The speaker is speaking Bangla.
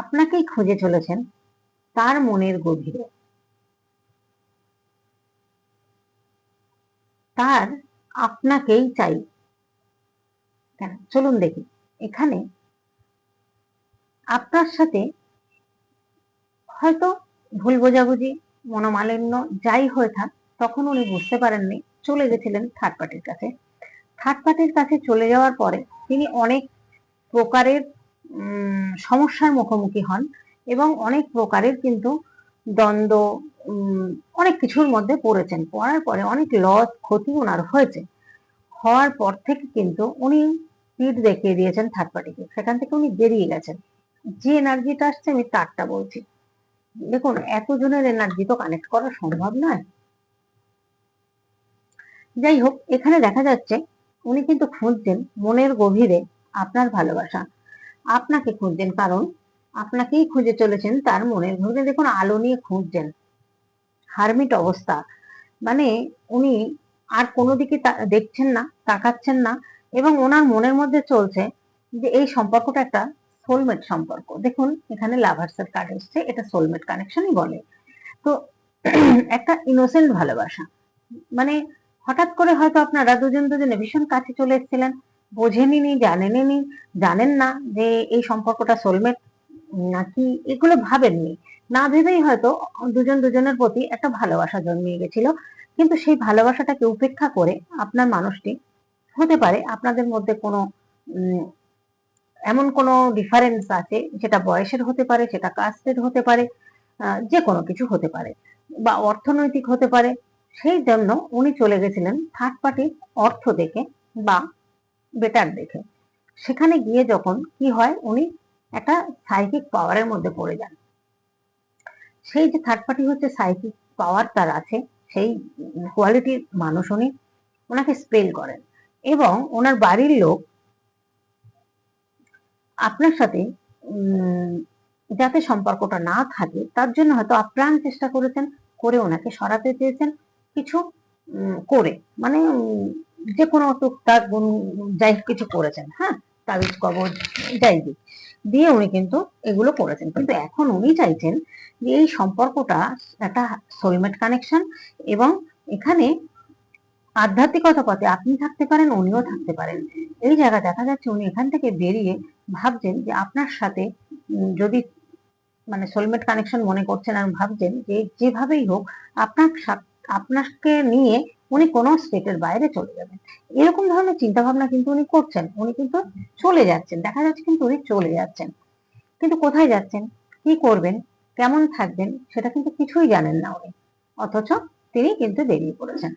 আপনাকেই খুঁজে চলেছেন তার মনের গভীরে। তার আপনাকেই চাই। কেন? চলুন দেখি। এখানে আপনার সাথে হয়তো ভুল বোঝাবুঝি, মনোমালিন্য যাই হয়ে থাক, তখন উনি বুঝতে পারেননি, চলে গেছিলেন থার্ড পার্টির কাছে। থার্ড পার্টির কাছে চলে যাওয়ার পরে তিনি অনেক প্রকারের সমস্যার মুখোমুখি হন এবং অনেক প্রকারের কিন্তু দ্বন্দ্ব অনেক কিছুর মধ্যে পড়েছেন। পড়ার পরে অনেক লস ক্ষতি ওনার হয়েছে। হওয়ার পর থেকে কিন্তু উনি পিঠ দেখিয়ে দিয়েছেন থার্ড পার্টিকে সেখান থেকে উনি বেরিয়ে গেছেন। যে এনার্জিটা আসছে আমি তারটা বলছি। দেখুন, এতজনের এনার্জি তো কানেক্ট করা সম্ভব নয়। যাই হোক, এখানে দেখা যাচ্ছে উনি কিন্তু খুঁজছেন মনের গভীরে আপনার ভালোবাসা। আপনাকে খুঁজছেন কারণ আপনাকেই খুঁজে চলেছেন তার মনের গভীরে দেখুন, আলো নিয়ে খুঁজছেন। হারমিট অবস্থা। মানে উনি আর কোনো দিকে দেখছেন না, তাকাচ্ছেন না, এবং ওনার মনের মধ্যে চলছে যে এই সম্পর্কটা একটা সোলমেট সম্পর্ক। দেখুন, এখানে লাভার্সের কার্ড এসছে, এটা সোলমেট কানেকশনই বলে। তো একটা ইনোসেন্ট ভালোবাসা। মানে হঠাৎ করে হয়তো আপনারা দুজন দুজনে ভীষণ কাছে চলে এসেছিলেন বোঝেনি জানেনই জানেন না যে এই সম্পর্কটা সোলমেট নাকি এগুলো ভাবেননি। না ভেবেই হয়তো দুজন দুজনের প্রতি একটা ভালোবাসা জন্মিয়ে গেছিল, কিন্তু সেই ভালোবাসাটাকে উপেক্ষা করে আপনার মানুষটি হতে পারে আপনাদের মধ্যে কোনো এমন কোনো ডিফারেন্স আছে যেটা বয়সের হতে পারে, সেটা কাস্টের হতে পারে যে কোনো কিছু হতে পারে বা অর্থনৈতিক হতে পারে। সেই জন্য উনি চলে গেছিলেন থার্ড পার্টির অর্থ দেখে বা বেটার দেখে। সেখানে গিয়ে যখন কি হয়, উনি একটা সাইকিক পাওয়ারের মধ্যে পড়ে যান। সেই যে থার্ড পার্টি হচ্ছে সাইকিক পাওয়ার তার আছে, সেই কোয়ালিটির মানুষ উনি ওনাকে স্পেল করেন। এবং ওনার বাড়ির লোক আপনার সাথে যাতে সম্পর্কটা না থাকে, তার জন্য হয়তো আপ্রাণ চেষ্টা করেছেন, করে ওনাকে সরাতে চেয়েছেন, কিছু করে। মানে যে কোনো টুকটাক যাই কিছু করেছেন হ্যাঁ তাবিজ কবজ যাই দিক, দিয়ে উনি কিন্তু এগুলো করেছেন। কিন্তু এখন উনি চাইছেন যে এই সম্পর্কটা একটা সোলমেট কানেকশন এবং এখানে আধ্যাত্মিকতা পথে আপনি থাকতে পারেন, উনিও থাকতে পারেন। এই জায়গা দেখা যাচ্ছে উনি এখান থেকে বেরিয়ে ভাবছেন যে আপনার সাথে যদি মানে সোলমেট কানেকশন মনে করছেন আর ভাবছেন যে যেভাবেই হোক আপনার আপনাকে নিয়ে উনি কোনো স্টেটের বাইরে চলে যাবেন। এরকম ধরনের চিন্তা ভাবনা কিন্তু উনি করছেন। উনি কিন্তু চলে যাচ্ছেন। দেখা যাচ্ছে কিন্তু উনি চলে যাচ্ছেন। কিন্তু কোথায় যাচ্ছেন? কি করবেন? কেমন থাকবেন? সেটা কিন্তু কিছুই জানেন না উনি। অথচ তিনি কিন্তু বেরিয়ে পড়েছেন।